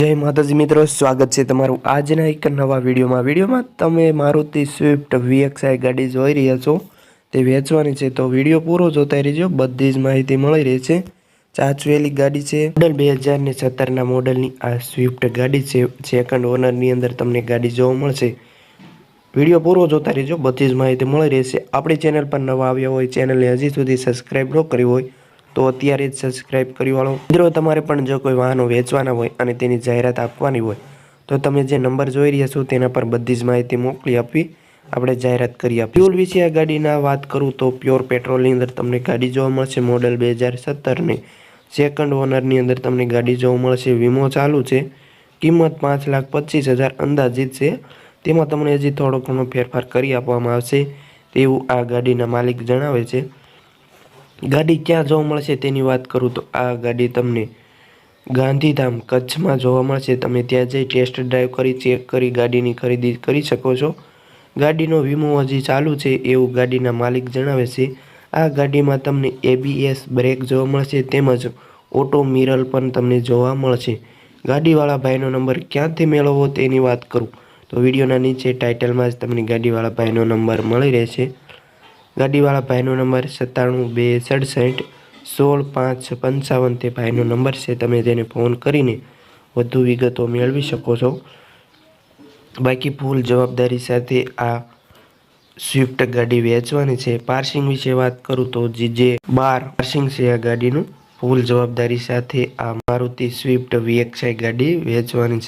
જય માતાજી મિત્રો, સ્વાગત છે તમારું આજના એક નવા વિડીયોમાં. વિડીયોમાં તમે મારુતિ સ્વિફ્ટ વીએક્સઆઈ ગાડી જોઈ રહ્યા છો. તે વેચવાની છે તો વીડિયો પૂરો જોતા રહેજો, બધી જ માહિતી મળી રહી છે ચાચવેલી ગાડી છે, મોડલ બે હજારને સત્તરના મોડલની આ સ્વિફ્ટ ગાડી છે, સેકન્ડ ઓનરની અંદર તમને ગાડી જોવા મળશે. વીડિયો પૂરો જોતા રહેજો, બધી જ માહિતી મળી રહેશે. આપણી ચેનલ પર નવા આવ્યા હોય, ચેનલને હજી સુધી સબસ્ક્રાઈબ ન કરી હોય તો અત્યારે જ સબસ્ક્રાઇબ કરી વાળો. મિત્રો, તમારે પણ જો કોઈ વાહનો વેચવાના હોય અને તેની જાહેરાત આપવાની હોય, તો તમે જે નંબર જોઈ રહ્યા છો તેના પર બધી જ માહિતી મોકલી આપવી આપણે જાહેરાત કરી આપી ફ્યુલ વિશે આ ગાડીના વાત કરું તો પ્યોર પેટ્રોલની અંદર તમને ગાડી જોવા મળશે મોડલ બે હજાર સત્તરની. સેકન્ડ ઓનરની અંદર તમને ગાડી જોવા મળશે, વીમો ચાલુ છે. કિંમત પાંચ લાખ પચીસ હજાર અંદાજિત છે. તેમાં તમને હજી થોડો ઘણો ફેરફાર કરી આપવામાં આવશે, તેવું આ ગાડીના માલિક જણાવે છે. ગાડી ક્યાં જોવા મળશે તેની વાત કરું તો આ ગાડી તમને ગાંધીધામ કચ્છમાં જોવા મળશે. તમે ત્યાં જઈ ટેસ્ટ ડ્રાઈવ કરી ચેક કરી, ગાડીની ખરીદી કરી શકો છો. ગાડીનો વીમો હજી ચાલુ છે એવું ગાડીના માલિક જણાવે છે. આ ગાડીમાં તમને એબીએસ બ્રેક જોવા મળશે તેમજ ઓટો મિરર પણ તમને જોવા મળશે. ગાડીવાળા ભાઈનો નંબર ક્યાંથી મેળવવો તેની વાત કરું. તો વિડીયોના નીચે ટાઇટલમાં જ તમને ગાડીવાળા ભાઈનો નંબર મળી રહેશે. ગાડીવાળા ભાઈનો નંબર સત્તાણું, બે, સડસઠ, સોળ, પાંચ, પંચાવન તે ભાઈનો નંબર છે. તમે તેને ફોન કરીને વધુ વિગતો મેળવી શકો છો. બાકી ફૂલ જવાબદારી સાથે આ સ્વિફ્ટ ગાડી વેચવાની છે. પાર્સિંગ વિશે વાત કરું તો જે બાર પાર્સિંગ છે આ ગાડીનું. ફૂલ જવાબદારી સાથે આ મારુતિ સ્વિફ્ટ વીએક્સઆઈ ગાડી વેચવાની છે.